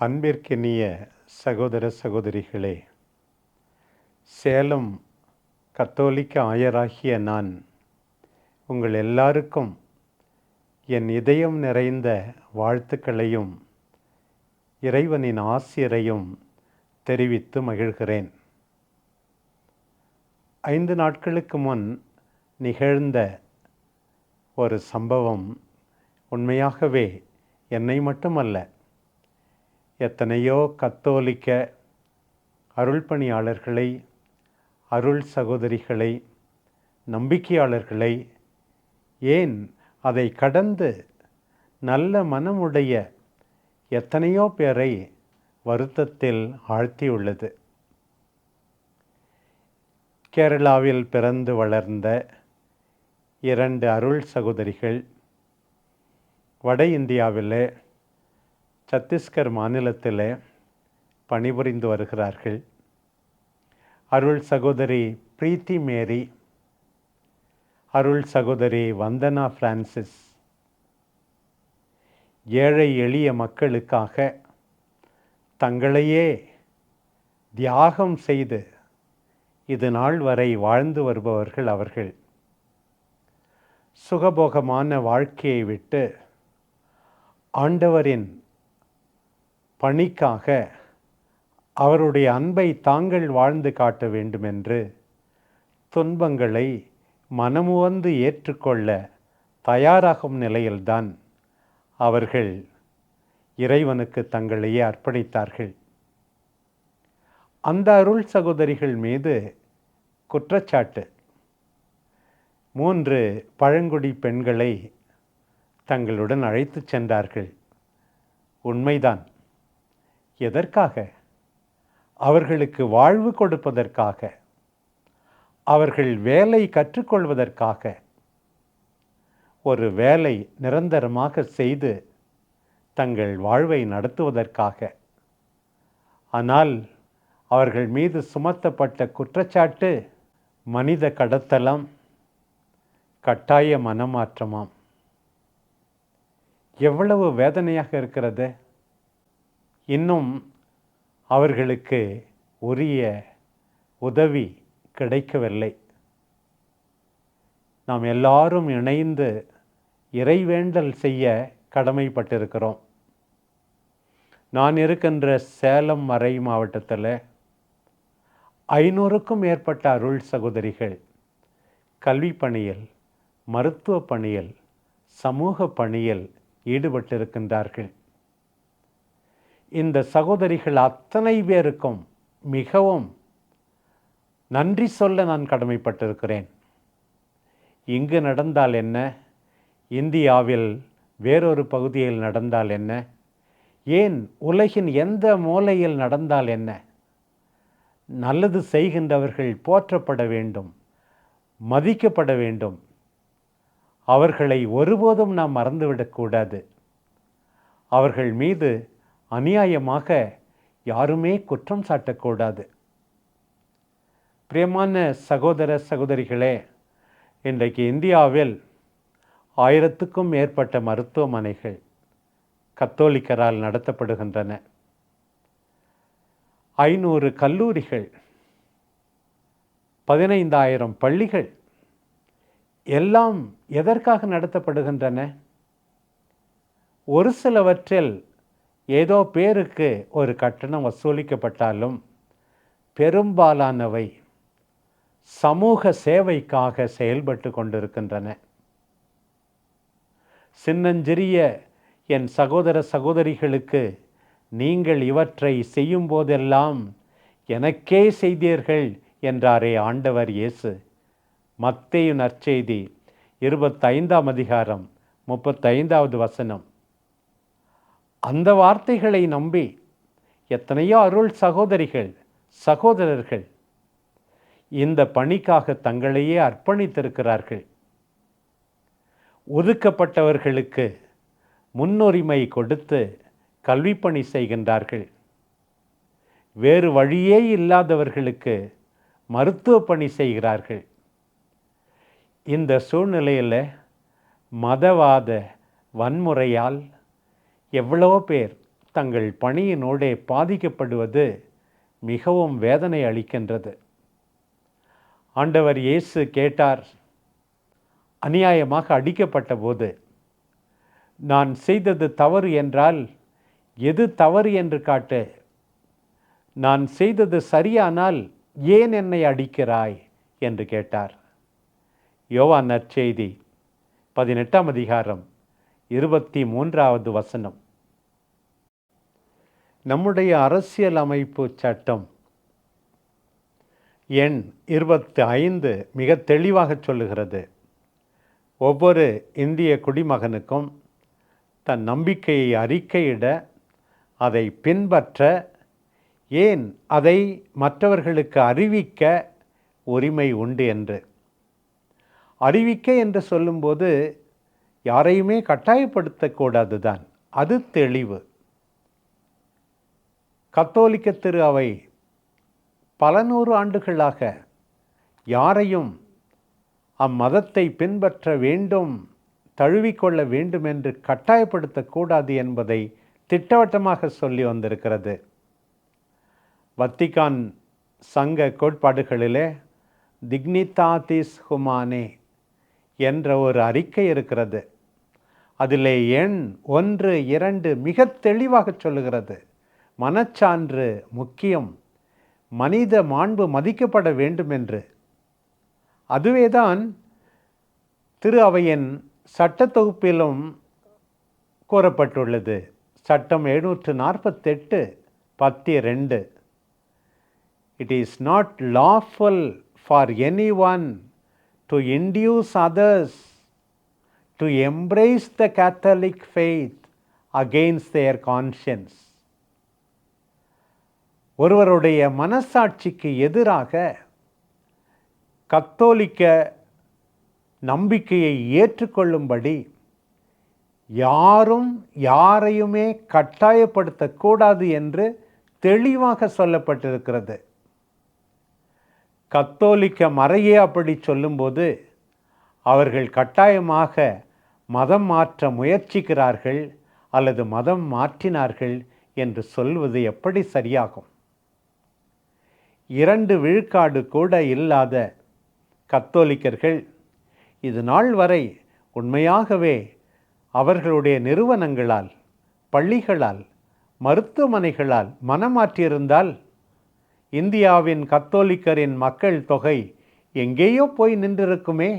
அன்பிற்கினிய சகோதர சகோதரிகளே சேலம் கத்தோலிக்க ஆயராகிய நான் உங்கள் எல்லாருக்கும் என் இதயம் நிறைந்த வாழ்த்துக்களையும் இறைவனின் ஆசிரியரையும் தெரிவித்து மகிழ்கிறேன். ஐந்து நாட்களுக்கு முன் நிகழ்ந்த ஒரு சம்பவம் உண்மையாகவே என்னை மட்டுமல்ல எத்தனையோ கத்தோலிக்க அருள் பணியாளர்களை அருள் சகோதரிகளை நம்பிக்கையாளர்களை ஏன் அதை கடந்து நல்ல மனமுடைய எத்தனையோ பேரை வருத்தத்தில் ஆழ்த்தியுள்ளது. கேரளாவில் பிறந்து வளர்ந்த இரண்டு அருள் சகோதரிகள் வட இந்தியாவில் சத்தீஸ்கர் மாநிலத்தில் பணிபுரிந்து வருகிறார்கள். அருள் சகோதரி பிரீத்தி மேரி அருள் சகோதரி வந்தனா பிரான்சிஸ் ஏழை எளிய மக்களுக்காக தங்களையே தியாகம் செய்து இது நாள் வரை வாழ்ந்து வருபவர்கள் அவர்கள். சுகபோகமான வாழ்க்கையை விட்டு ஆண்டவரின் பணிக்காக அவருடைய அன்பை தாங்கள் வாழ்ந்து காட்ட வேண்டுமென்று துன்பங்களை மனமுவந்து ஏற்றுக்கொள்ள தயாராகும் நிலையில்தான் அவர்கள் இறைவனுக்கு தங்களையே அர்ப்பணித்தார்கள். அந்த அருள் சகோதரிகள் மீது குற்றச்சாட்டு. மூன்று பழங்குடி பெண்களை தங்களுடன் அழைத்து சென்றார்கள். உண்மைதான். எதற்காக? அவர்களுக்கு வாழ்வு கொடுப்பதற்காக. அவர்கள் வேலை கற்றுக்கொள்வதற்காக. ஒரு வேலை நிரந்தரமாக செய்து தங்கள் வாழ்வை நடத்துவதற்காக. ஆனால் அவர்கள் மீது சுமத்தப்பட்ட குற்றச்சாட்டு மனித கடத்தலாம் கட்டாய மனமாற்றமாம். எவ்வளவு வேதனையாக இருக்கிறது? இன்னும் அவர்களுக்கு உரிய உதவி கிடைக்கவில்லை. நாம் எல்லாரும் இணைந்து இறைவேண்டல் செய்ய கடமைப்பட்டிருக்கிறோம். நான் இருக்கின்ற சேலம் மறை மாவட்டத்தில் ஐநூறுக்கும் மேற்பட்ட அருள் சகோதரிகள் கல்வி பணியில் மருத்துவ பணியில் சமூக பணியில் ஈடுபட்டிருக்கின்றார்கள். இந்த சகோதரிகள் அத்தனை பேருக்கும் மிகவும் நன்றி சொல்ல நான் கடமைப்பட்டிருக்கிறேன். இங்கு நடந்தால் என்ன? இந்தியாவில் வேறொரு பகுதியில் நடந்தால் என்ன? ஏன் உலகின் எந்த மூலையில் நடந்தால் என்ன? நல்லது செய்கின்றவர்கள் போற்றப்பட வேண்டும் மதிக்கப்பட வேண்டும். அவர்களை ஒருபோதும் நாம் மறந்துவிடக்கூடாது. அவர்கள் மீது அநியாயமாக யாருமே குற்றம் சாட்டக்கூடாது. பிரியமான சகோதர சகோதரிகளே இன்றைக்கு இந்தியாவில் ஆயிரத்துக்கும் மேற்பட்ட மருத்துவமனைகள் கத்தோலிக்கரால் நடத்தப்படுகின்றன. ஐநூறு கல்லூரிகள் பதினைந்தாயிரம் பள்ளிகள் எல்லாம் எதற்காக நடத்தப்படுகின்றன? ஒரு சிலவற்றில் ஏதோ பேருக்கு ஒரு கட்டணம் வசூலிக்கப்பட்டாலும் பெரும்பாலானவை சமூக சேவைக்காக செயல்பட்டு கொண்டிருக்கின்றன. சின்னஞ்சிறிய என் சகோதர சகோதரிகளுக்கு நீங்கள் இவற்றை செய்யும் போதெல்லாம் எனக்கே செய்தீர்கள் என்றாரே ஆண்டவர் இயேசு. மத்தேயு நற்செய்தி இருபத்தைந்தாம் அதிகாரம் முப்பத்தைந்தாவது வசனம். அந்த வார்த்தைகளை நம்பி எத்தனையோ அருள் சகோதரிகள் சகோதரர்கள் இந்த பணிக்காக தங்களையே அர்ப்பணித்திருக்கிறார்கள். ஒதுக்கப்பட்டவர்களுக்கு முன்னுரிமை கொடுத்து கல்வி பணி செய்கின்றார்கள். வேறு வழியே இல்லாதவர்களுக்கு மருத்துவ பணி செய்கிறார்கள். இந்த சூழ்நிலையில் மதவாத வன்முறையால் எவ்வளோ பேர் தங்கள் பணியினோடே பாதிக்கப்படுவது மிகவும் வேதனை அளிக்கின்றது. ஆண்டவர் இயேசு கேட்டார் அநியாயமாக அடிக்கப்பட்ட போது நான் செய்தது தவறு என்றால் எது தவறு என்று காட்டு? நான் செய்தது சரியானால் ஏன் என்னை அடிக்கிறாய்? என்று கேட்டார். யோவான் நற்செய்தி பதினெட்டாம் அதிகாரம் இருபத்தி மூன்றாவது வசனம். நம்முடைய அரசியல் அமைப்பு சட்டம் எண் இருபத்தி ஐந்து மிக தெளிவாக சொல்லுகிறது. ஒவ்வொரு இந்திய குடிமகனுக்கும் தன் நம்பிக்கையை அறிக்கையிட அதை பின்பற்ற ஏன் அதை மற்றவர்களுக்கு அறிவிக்க உரிமை உண்டு என்று. அறிவிக்க என்று சொல்லும்போது யாரையுமே கட்டாயப்படுத்தக்கூடாது தான் அது தெளிவு. கத்தோலிக்க திரு அவை பல நூறு ஆண்டுகளாக யாரையும் அம்மதத்தை பின்பற்ற வேண்டும் தழுவிக்கொள்ள வேண்டும் என்று கட்டாயப்படுத்தக்கூடாது என்பதை திட்டவட்டமாக சொல்லி வந்திருக்கிறது. வத்திகான் சங்க கோட்பாடுகளிலே திக்னிதாதிஸ் ஹுமானே என்ற ஒரு அறிக்கை இருக்கிறது. அதிலே எண் ஒன்று இரண்டு மிக தெளிவாக சொல்லுகிறது. மனச்சான்று முக்கியம். மனித மாண்பு மதிக்கப்பட வேண்டும் என்று அதுவேதான் திரு அவையின் சட்ட தொகுப்பிலும் கூறப்பட்டுள்ளது. சட்டம் எழுநூற்று நாற்பத்தெட்டு பத்தி ரெண்டு it is not lawful for any one to induce others to embrace the Catholic faith against their conscience ஒருவருடைய மனசாட்சிக்கு எதிராக கத்தோலிக்க நம்பிக்கையை ஏற்றுக்கொள்ளும்படி யாரும் யாரையுமே கட்டாயப்படுத்தக்கூடாது என்று தெளிவாக சொல்லப்பட்டிருக்கிறது. கத்தோலிக்க மறையே அப்படி சொல்லும்போது அவர்கள் கட்டாயமாக மதம் மாற்ற முயற்சிக்கிறார்கள் அல்லது மதம் மாற்றினார்கள் என்று சொல்வது எப்படி சரியாகும்? இரண்டு விழுக்காடு கூட இல்லாத கத்தோலிக்கர்கள். இது நாள் வரை உண்மையாகவே அவர்களுடைய நிறுவனங்களால் பள்ளிகளால் மருத்துவமனைகளால் மனமாற்றியிருந்தால் இந்தியாவின் கத்தோலிக்கரின் மக்கள் தொகை எங்கேயோ போய் நின்றிருக்குமே.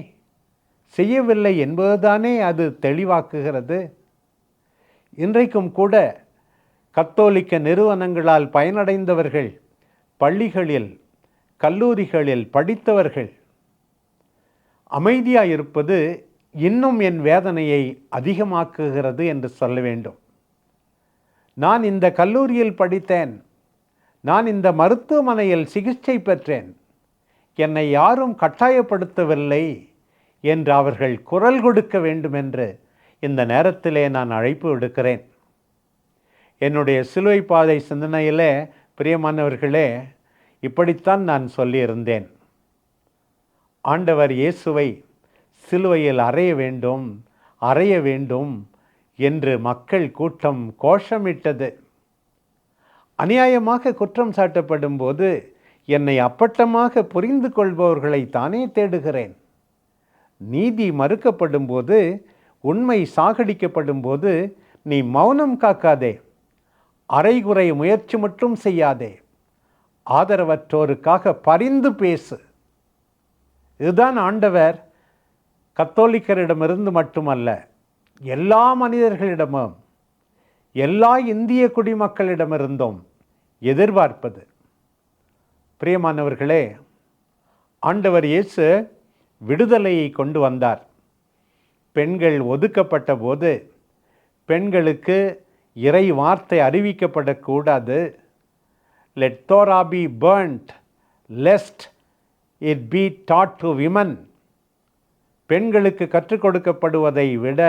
செய்யவில்லை என்பதுதானே அது தெளிவாக்குகிறது. இன்றைக்கும் கூட கத்தோலிக்க நிறுவனங்களால் பயனடைந்தவர்கள் பள்ளிகளில் கல்லூரிகளில் படித்தவர்கள் அமைதியாக இருப்பது இன்னும் என் வேதனையை அதிகமாக்குகிறது என்று சொல்ல வேண்டும். நான் இந்த கல்லூரியில் படித்தேன். நான் இந்த மருத்துவமனையில் சிகிச்சை பெற்றேன். என்னை யாரும் கட்டாயப்படுத்தவில்லை என்று அவர்கள் குரல் கொடுக்க வேண்டும் என்று இந்த நேரத்திலே நான் அழைப்பு விடுக்கிறேன். என்னுடைய சிலுவை பாதை சிந்தனையிலே பிரியமானவர்களே இப்படித்தான் நான் சொல்லியிருந்தேன். ஆண்டவர் இயேசுவை சிலுவையில் அறைய வேண்டும் அறைய வேண்டும் என்று மக்கள் கூட்டம் கோஷமிட்டது. அநியாயமாக குற்றம் சாட்டப்படும் போது என்னை அப்பட்டமாக புரிந்து கொள்பவர்களை தானே தேடுகிறேன். நீதி மறுக்கப்படும் போது உண்மை சாகடிக்கப்படும் போது நீ மௌனம் காக்காதே. அரைகுறை முயற்சி மட்டும் செய்யாதே. ஆதரவற்றோருக்காக பரிந்து பேசு. இதுதான் ஆண்டவர் கத்தோலிக்கரிடமிருந்து மட்டுமல்ல எல்லா மனிதர்களிடமும் எல்லா இந்திய குடிமக்களிடமிருந்தும் எதிர்பார்ப்பது. பிரியமானவர்களே ஆண்டவர் இயேசு விடுதலையை கொண்டு வந்தார். பெண்கள் ஒதுக்கப்பட்ட போது பெண்களுக்கு இறை வார்த்தை அறிவிக்கப்படக்கூடாது. Let Torah be burned lest it be taught to women பெண்களுக்கு கற்றுக் கொடுக்கப்படுவதை விட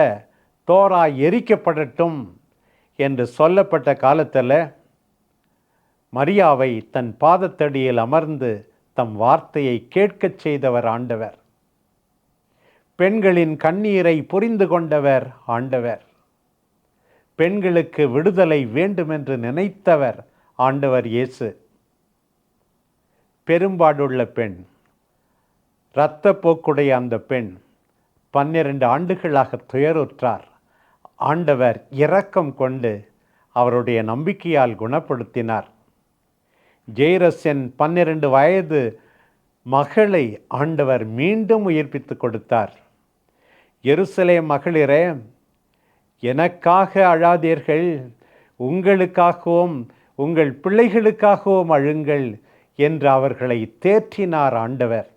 தோரா எரிக்கப்படட்டும் என்று சொல்லப்பட்ட காலத்தில் மரியாவை தன் பாதத்தடியில் அமர்ந்து தம் வார்த்தையை கேட்கச் செய்தவர் ஆண்டவர். பெண்களின் கண்ணீரை புரிந்து கொண்டவர் ஆண்டவர். பெண்களுக்கு விடுதலை வேண்டுமென்று நினைத்தவர் ஆண்டவர் இயேசு. பெரும்பாடுள்ள பெண் இரத்தப்போக்குடைய அந்த பெண் பன்னிரண்டு ஆண்டுகளாக துயருற்றார். ஆண்டவர் இரக்கம் கொண்டு அவருடைய நம்பிக்கையால் குணப்படுத்தினார். ஜெயரசன் பன்னிரண்டு வயது மகளை ஆண்டவர் மீண்டும் உயிர்ப்பித்து கொடுத்தார். எருசலே மகளிரே எனக்காக அழாதீர்கள் உங்களுக்காகவும் உங்கள் பிள்ளைகளுக்காகவும் அழுங்கள் என்று அவர்களை தேற்றினார் ஆண்டவர்.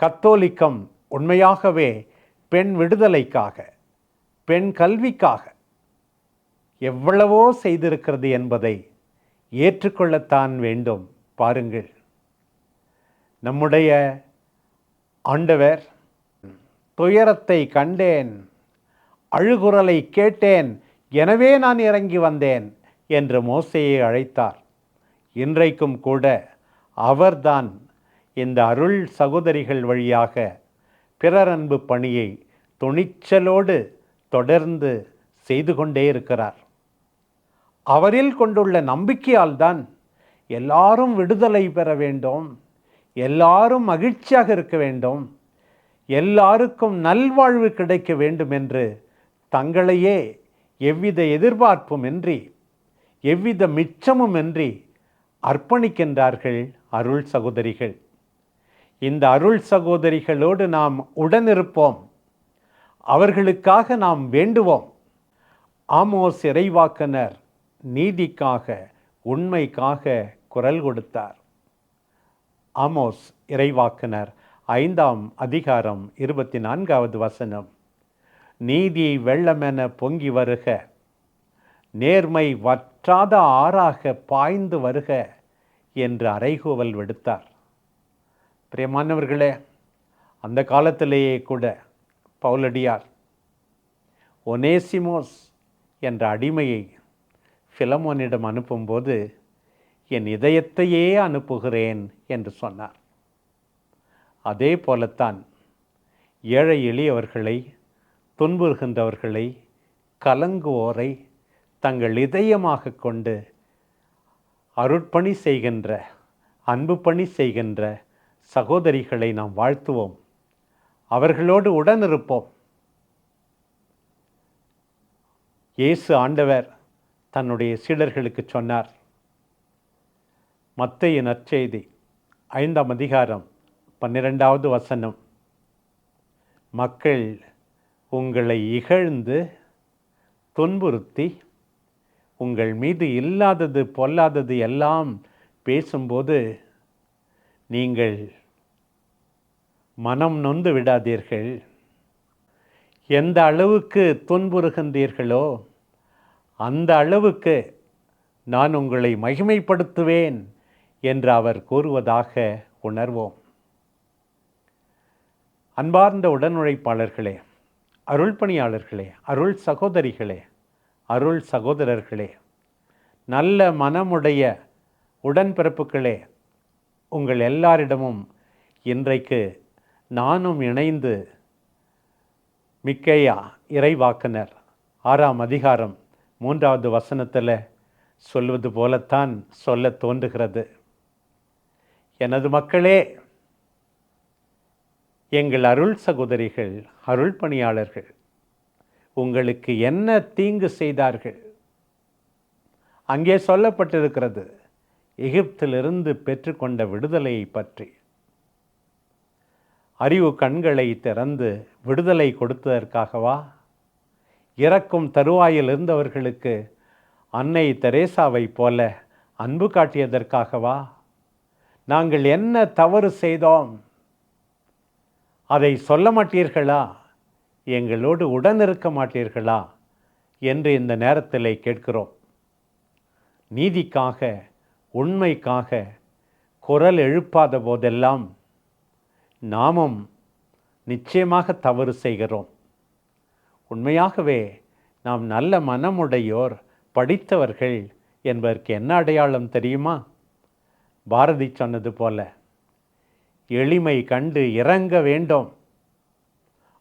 கத்தோலிக்கம் உண்மையாகவே பெண் விடுதலைக்காக பெண் கல்விக்காக எவ்வளவோ செய்திருக்கிறது என்பதை ஏற்றுக்கொள்ளத்தான் வேண்டும். பாருங்கள். நம்முடைய ஆண்டவர் துயரத்தை கண்டேன் அழுகுரலை கேட்டேன் எனவே நான் இறங்கி வந்தேன். என்று மோசையை அழைத்தார். இன்றைக்கும் கூட அவர்தான் இந்த அருள் சகோதரிகள் வழியாக பிறரன்பு பணியை துணிச்சலோடு தொடர்ந்து செய்து கொண்டே இருக்கிறார். அவரில் கொண்டுள்ள நம்பிக்கையால் தான் எல்லாரும் விடுதலை பெற வேண்டும் எல்லாரும் மகிழ்ச்சியாக இருக்க வேண்டும் எல்லாருக்கும் நல்வாழ்வு கிடைக்க வேண்டும் என்று தங்களையே எவ்வித எதிர்பார்ப்புமின்றி எவ்வித மிச்சமுமின்றி அர்ப்பணிக்கின்றார்கள் அருள் சகோதரிகள். இந்த அருள் சகோதரிகளோடு நாம் உடனிருப்போம். அவர்களுக்காக நாம் வேண்டுவோம். ஆமோஸ் இறைவாக்கனர் நீதிக்காக உண்மைக்காக குரல் கொடுத்தார். ஆமோஸ் இறைவாக்கனர் ஐந்தாம் அதிகாரம் இருபத்தி நான்காவது வசனம். நீதி வெள்ளமென பொங்கி வருக. நேர்மை வற்றாத ஆறாக பாய்ந்து வருக என்று அறைகூவல் விடுத்தார். பிரியமானவர்களே அந்த காலத்திலேயே கூட பவுலடியார் ஒனேசிமோஸ் என்ற அடிமையை ஃபிலமோனிடம் அனுப்பும்போது என் இதயத்தையே அனுப்புகிறேன் என்று சொன்னார். அதே போலத்தான் ஏழை எளியவர்களை துன்புறுகின்றவர்களை கலங்குவோரை தங்கள் இதயமாக கொண்டு அருட்பணி செய்கின்ற அன்பு பணி செய்கின்ற சகோதரிகளை நாம் வாழ்த்துவோம். அவர்களோடு உடனிருப்போம். இயேசு ஆண்டவர் தன்னுடைய சீடர்களுக்கு சொன்னார். மத்தைய நற்செய்தி ஐந்தாம் அதிகாரம் பன்னிரெண்டாவது வசனம். மக்கள் உங்களை இகழ்ந்து துன்புறுத்தி உங்கள் மீது இல்லாதது பொல்லாதது எல்லாம் பேசும்போது நீங்கள் மனம் நொந்து விடாதீர்கள். எந்த அளவுக்கு துன்புறுகின்றீர்களோ அந்த அளவுக்கு நான் உங்களை மகிமைப்படுத்துவேன் என்று அவர் கூறுவதாக உணர்வோம். அன்பார்ந்த உடனுழைப்பாளர்களே அருள் பணியாளர்களே அருள் சகோதரிகளே அருள் சகோதரர்களே நல்ல மனமுடைய உடன்பிறப்புகளே உங்கள் எல்லாரிடமும் இன்றைக்கு நானும் இணைந்து மிக்கையா இறைவாக்குனர். ஆறாம் அதிகாரம் மூன்றாவது வசனத்தில் சொல்வது போலத்தான் சொல்ல தோன்றுகிறது. எனது மக்களே எங்கள் அருள் சகோதரிகள் அருள் பணியாளர்கள் உங்களுக்கு என்ன தீங்கு செய்தார்கள்? அங்கே சொல்லப்பட்டிருக்கிறது எகிப்திலிருந்து பெற்றுக்கொண்ட விடுதலையை பற்றி. அறிவு கண்களை திறந்து விடுதலை கொடுத்ததற்காகவா? இறக்கும் தருவாயில் இருந்தவர்களுக்கு அன்னை தெரேசாவை போல அன்பு காட்டியதற்காகவா? நாங்கள் என்ன தவறு செய்தோம்? அதை சொல்ல மாட்டீர்களா? எங்களோடு உடன் இருக்க மாட்டீர்களா? என்று இந்த நேரத்தில் கேட்கிறோம். நீதிக்காக உண்மைக்காக குரல் எழுப்பாத போதெல்லாம் நாமும் நிச்சயமாக தவறு செய்கிறோம். உண்மையாகவே நாம் நல்ல மனமுடையோர் படித்தவர்கள் என்பதற்கு என்ன அடையாளம் தெரியுமா? பாரதி சொன்னது போல எளிமை கண்டு இறங்க வேண்டும்.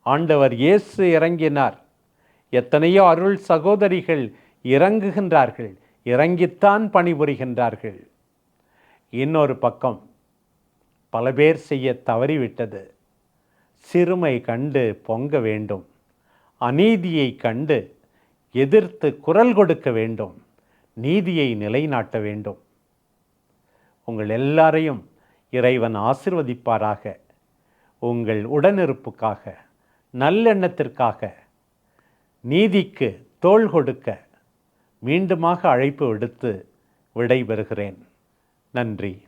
ஆண்டவர் இயேசு இறங்கினார். எத்தனையோ அருள் சகோதரிகள் இறங்குகின்றார்கள் இறங்கித்தான் பணிபுரிகின்றார்கள். இன்னொரு பக்கம் பல பேர் செய்ய தவறிவிட்டது. சிறுமை கண்டு பொங்க வேண்டும். அநீதியை கண்டு எதிர்த்து குரல் கொடுக்க வேண்டும். நீதியை நிலைநாட்ட வேண்டும். உங்கள் எல்லாரையும் இறைவன் ஆசிர்வதிப்பாராக. உங்கள் உடனிருப்புக்காக. நல்லெண்ணத்திற்காக நீதிக்கு தோள் கொடுக்க மீண்டுமாக அழைப்பு விடுத்து விடைபெறுகிறேன். நன்றி.